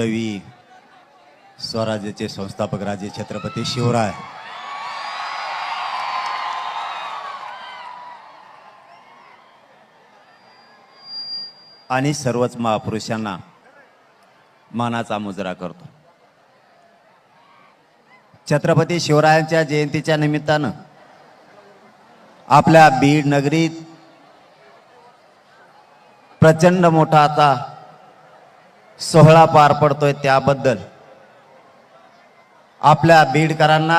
हिंदवी स्वराज्याचे संस्थापक राजे छत्रपती शिवराय. आणि सर्वच महापुरुषांना मानाचा मुजरा करतो. छत्रपती शिवरायांच्या जयंतीच्या निमित्तानं आपल्या बीड नगरीत प्रचंड मोठा आता सोहळा पार पडतोय त्याबद्दल. आपल्या बीडकरांना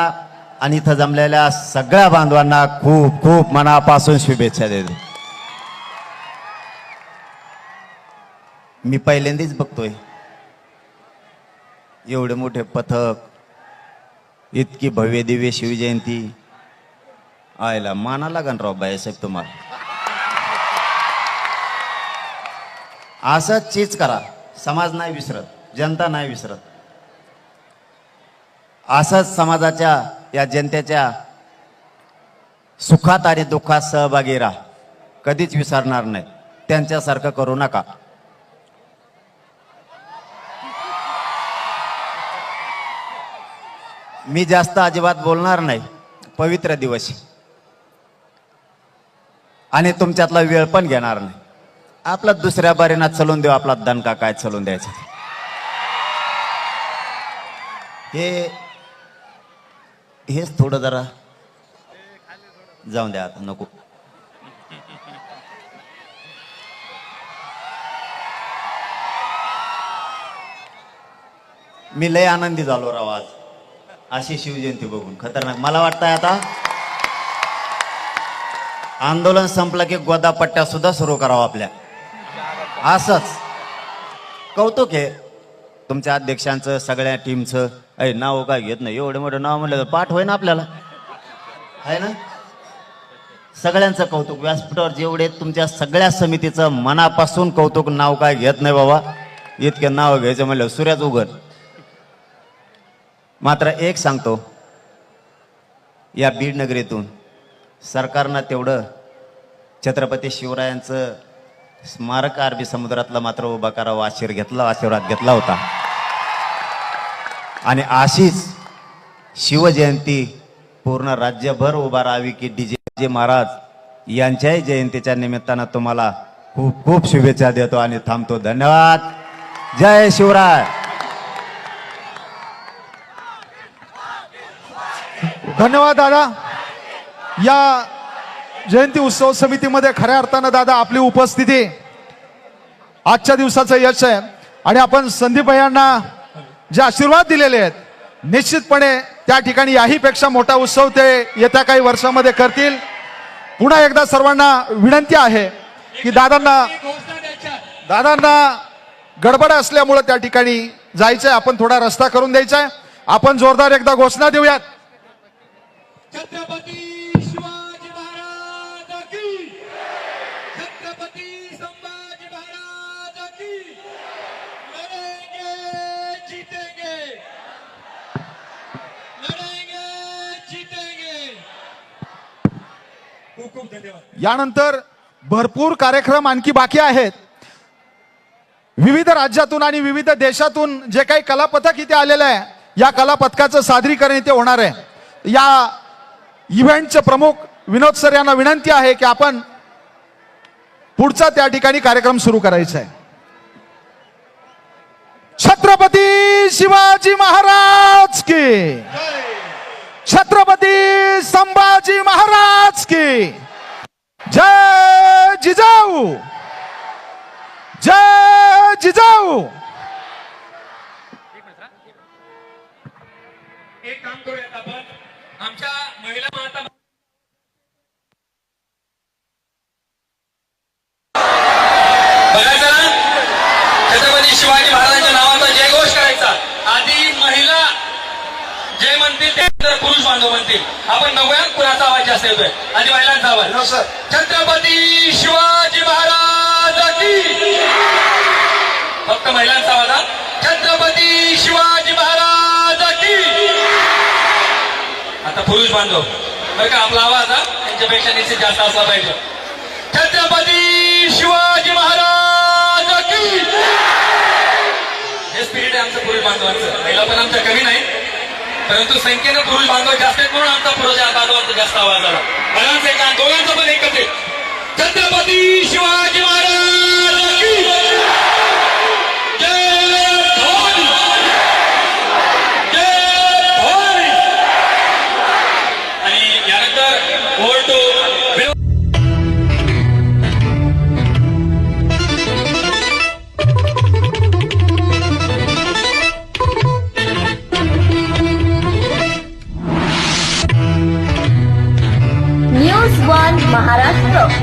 आणि इथं जमलेल्या सगळ्या बांधवांना खूप खूप मनापासून शुभेच्छा देतो. मी पहिल्यांदाच बघतोय. एवढे मोठे पथक इतकी भव्य दिव्य शिवजयंती. आयला माना लागन राव बायासाहेब तुम्हाला. असंच चीज करा. समाज नाही विसरत जनता नाही विसरत. असंच समाजाच्या या जनतेच्या सुखात आणि दुःखात सहभागी राहा. कधीच विसरणार नाही त्यांच्यासारखं करू नका. मी जास्त अजिबात बोलणार नाही. पवित्र दिवस. आणि तुमच्यातला वेळ पण घेणार नाही. आपला दुसऱ्या बारीना चलून देऊ आपला दणका काय चलून द्यायचा? हे हेच थोडं जरा. जाऊन द्या आता नको. मी लय आनंदी झालो राव आज. अशी शिवजयंती बघून. खतरनाक. मला वाटतंय आता आंदोलन संपलं की गोदापट्ट्या सुद्धा सुरू करावं आपल्या. असंच. कौतुक आहे. तुमच्या अध्यक्षांचं सगळ्या टीमचं अय नाव काय घेत नाही. एवढं मोठं नाव म्हणलं तर पाठ होय ना आपल्याला. आहे ना? सगळ्यांचं कौतुक. व्यासपीठावर जेवढे तुमच्या सगळ्या समितीचं मनापासून कौतुक नाव काय घेत नाही बाबा. इतके नाव घ्यायचं म्हणलं सूर्याच उघड. मात्र एक सांगतो. या बीड नगरीतून सरकारनं तेवढं छत्रपती शिवरायांचं स्मारक अरबी समुद्रातला मात्र उभा करावा आशीर घेतला आशीर्वाद घेतला होता. आणि अशीच शिवजयंती पूर्ण राज्यभर उभा राहावी की डीजे महाराज यांच्याही जयंतीच्या निमित्तानं तुम्हाला खूप खूप शुभेच्छा देतो आणि थांबतो. धन्यवाद. जय शिवराय. धन्यवाद दादा. या जयंती उत्सव समितीमध्ये खऱ्या अर्थानं दादा आपली उपस्थिती. आजच्या दिवसाचं यश आहे. आणि आपण संदीप यांना जे आशीर्वाद दिलेले आहेत निश्चितपणे त्या ठिकाणी याहीपेक्षा मोठा उत्सव ते येत्या काही वर्षामध्ये करतील. पुन्हा एकदा सर्वांना विनंती आहे की दादांना दादांना गडबड असल्यामुळं त्या ठिकाणी जायचंय. आपण थोडा रस्ता करून द्यायचा आहे आपण जोरदार एकदा घोषणा देऊयात. यानंतर भरपूर कार्यक्रम आणखी बाकी आहेत. विविध राज्यातून आणि विविध देशातून जे काही कलापथक इथे आलेलं आहे या कलापथकाचं सादरीकरण इथे होणार आहे. या इव्हेंटचे प्रमुख विनोद सर यांना विनंती आहे की आपण पुढचा त्या ठिकाणी कार्यक्रम सुरू करायचा आहे. छत्रपती शिवाजी महाराज की. छत्रपती संभाजी महाराज की. जय जिजाऊ। जय जिजाऊ। एक काम करूयात आपण. आमच्या महिला माता बघायचं ना छत्रपती शिवाजी महाराजांच्या नावाचा जयघोष करायचा आधी महिला जे म्हणतील ते नंतर पुरुष बांधव म्हणतील. आपण बघूया कुणाचा आवाज जास्त येतोय. आधी महिलांचा आवाज. छत्रपती शिवाजी महाराज की फक्त महिलांचा आवाज हा. छत्रपती शिवाजी महाराज की आता पुरुष बांधव. बरं का आपला आवाज हा. त्यांच्यापेक्षा निश्चित जास्त असला पाहिजे. छत्रपती परंतु संख्येनं पुरुष बांधव जास्त आहेत म्हणून आमचा पुरुष बांधवांचा जास्त आवाज आला. महिलांचं एक पण एकच छत्रपती शिवाजी महाराज